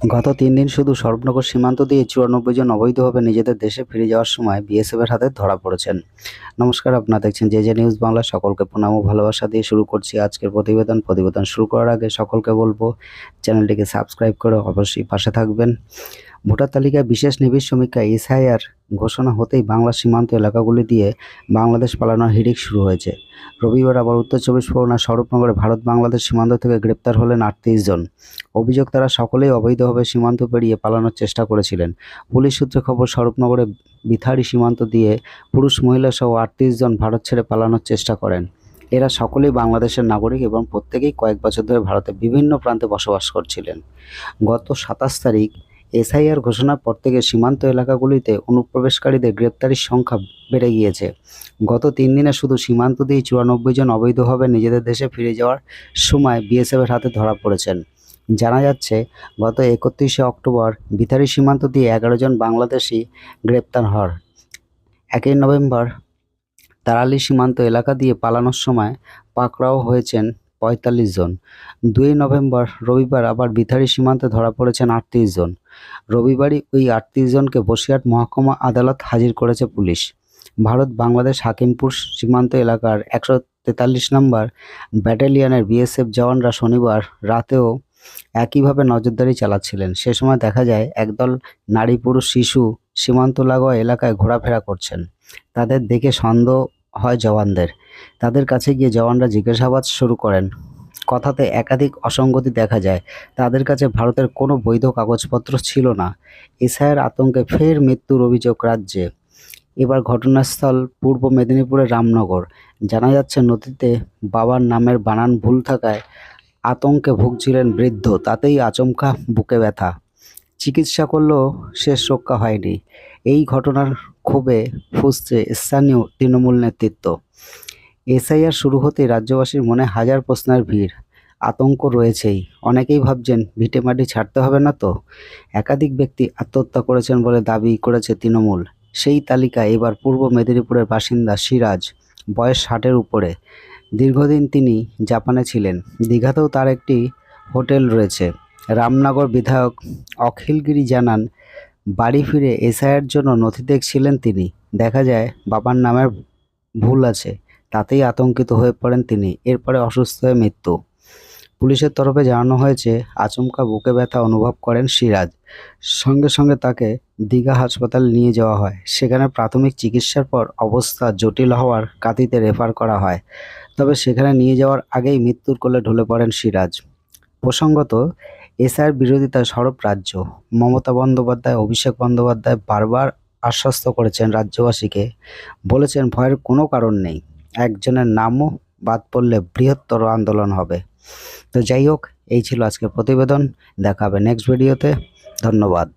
গত তিন দিন শুধু স্বরূপনগর সীমান্ত দিয়ে চুরানব্বই জন অবৈধভাবে নিজেদের দেশে ফিরে যাওয়ার সময় বিএসএফের হাতে ধরা পড়েছেন। নমস্কার, আপনারা দেখছেন যে যে নিউজ বাংলা। সকলকে ও ভালোবাসা দিয়ে শুরু করছি আজকের প্রতিবেদন। প্রতিবেদন শুরু করার আগে সকলকে বলব, চ্যানেলটিকে সাবস্ক্রাইব করে অবশ্যই পাশে থাকবেন। ভোটার তালিকায় বিশেষ নিবিড় সমীক্ষা এসআইআর ঘোষণা হতেই বাংলা সীমান্ত এলাকাগুলি দিয়ে বাংলাদেশ পালানোর হিড়িক শুরু হয়েছে। রবিবার আবার উত্তর চব্বিশ পরগনা স্বরূপনগরে ভারত বাংলাদেশ সীমান্ত থেকে গ্রেপ্তার হলেন আটত্রিশ জন। অভিযোগ তারা সকলেই অবৈধভাবে সীমান্ত পেরিয়ে পালানোর চেষ্টা করেছিলেন। পুলিশ সূত্রে খবর স্বরূপনগরে বিথারি সীমান্ত দিয়ে পুরুষ, মহিলা সহ আটত্রিশ জন ভারত ছেড়ে পালানোর চেষ্টা করেন। এরা সকলেই বাংলাদেশের নাগরিক এবং প্রত্যেকেই কয়েক বছর ধরে ভারতের বিভিন্ন প্রান্তে বসবাস করছিলেন। গত সাতাশ তারিখ এসআইআর ঘোষণার পর থেকে সীমান্ত এলাকাগুলিতে অনুপ্রবেশকারীদের গ্রেপ্তারির সংখ্যা বেড়ে গিয়েছে। গত তিন দিনে শুধু সীমান্ত দিয়ে চুরানব্বই জন অবৈধভাবে নিজেদের দেশে ফিরে যাওয়ার সময় বিএসএফের হাতে ধরা পড়েছেন। জানা যাচ্ছে, গত একত্রিশে অক্টোবর বিথারি সীমান্ত দিয়ে এগারো জন বাংলাদেশি গ্রেপ্তার হন একই নভেম্বর তারালি সীমান্ত এলাকা দিয়ে পালানোর সময় পাকড়াও হয়েছেন পঁয়তাল্লিশ জন। দুই নভেম্বর রবিবার আবার বিথারি সীমান্তে ধরা পড়েছেন আটত্রিশ জন। রবিবারই ওই আটত্রিশ জনকে বসিরহাট মহকুমা আদালত হাজির করেছে পুলিশ। ভারত বাংলাদেশ হাকিমপুর সীমান্ত এলাকার একশো তেতাল্লিশ নম্বর ব্যাটালিয়নের বিএসএফ জওয়ানরা শনিবার রাতেও একইভাবে নজরদারি চালাচ্ছিলেন। সে সময় দেখা যায়, একদল নারী পুরুষ শিশু সীমান্ত লাগোয়া এলাকায় ঘোরাফেরা করছেন। তাদের দেখে সন্দেহ হয় জওয়ানদের। তাদের কাছে গিয়ে জওয়ানরা জিজ্ঞাসাবাদ শুরু করেন। কথাতে একাধিক অসঙ্গতি দেখা যায়। তাদের কাছে ভারতের কোনো বৈধ কাগজপত্র ছিল না। এসআইয়ের আতঙ্কে ফের মৃত্যুর অভিযোগ রাজ্যে। এবার ঘটনাস্থল পূর্ব মেদিনীপুরের রামনগর। জানা যাচ্ছে, নদীতে বাবার নামের বানান ভুল থাকায় আতঙ্কে ভুগছিলেন বৃদ্ধ। তাতেই আচমকা বুকে ব্যথা। চিকিৎসা করলেও শেষ রক্ষা হয়নি। এই ঘটনার ক্ষোভে ফুসছে স্থানীয় তৃণমূল নেতৃত্ব। এসআইআর শুরু হতেই রাজ্যবাসীর মনে হাজার প্রশ্নের ভিড়, আতঙ্ক রয়েছেই। অনেকেই ভাবছেন ভিটেমাটি ছাড়তে হবে না তো? একাধিক ব্যক্তি আত্মহত্যা করেছেন বলে দাবি করেছে তৃণমূল। সেই তালিকায় এবার পূর্ব মেদিনীপুরের বাসিন্দা সিরাজ, বয়স ষাটের উপরে। দীর্ঘদিন তিনি জাপানে ছিলেন। দীঘাতেও তার একটি হোটেল রয়েছে। রামনগর বিধায়ক অখিলগিরি জানান, বাড়ি ফিরে এসআইয়ের জন্য নথি দেখছিলেন তিনি। দেখা যায়, বাবার নামের ভুল আছে, তাতেই আতঙ্কিত হয়ে পড়েন তিনি। এরপরে অসুস্থ হয়ে মৃত্যু। পুলিশের তরফে জানানো হয়েছে, আচমকা বুকে ব্যথা অনুভব করেন সিরাজ। সঙ্গে সঙ্গে তাকে দীঘা হাসপাতালে নিয়ে যাওয়া হয়। সেখানে প্রাথমিক চিকিৎসার পর অবস্থা জটিল হওয়ার কাতিতে রেফার করা হয়। তবে সেখানে নিয়ে যাওয়ার আগেই মৃত্যুর কোলে ঢলে পড়েন সিরাজ। প্রসঙ্গত এসআইয়ের বিরোধিতা সরব রাজ্য। মমতা বন্দ্যোপাধ্যায়, অভিষেক বন্দ্যোপাধ্যায় বারবার আশ্বস্ত করেছেন রাজ্যবাসীকে। বলেছেন, ভয়ের কোনো কারণ নেই। একজনের নামও বাদ পড়লে বৃহত্তর আন্দোলন হবে। তো যাই হোক, এই ছিল আজকের প্রতিবেদন। দেখাবে নেক্সট ভিডিওতে ধন্যবাদ।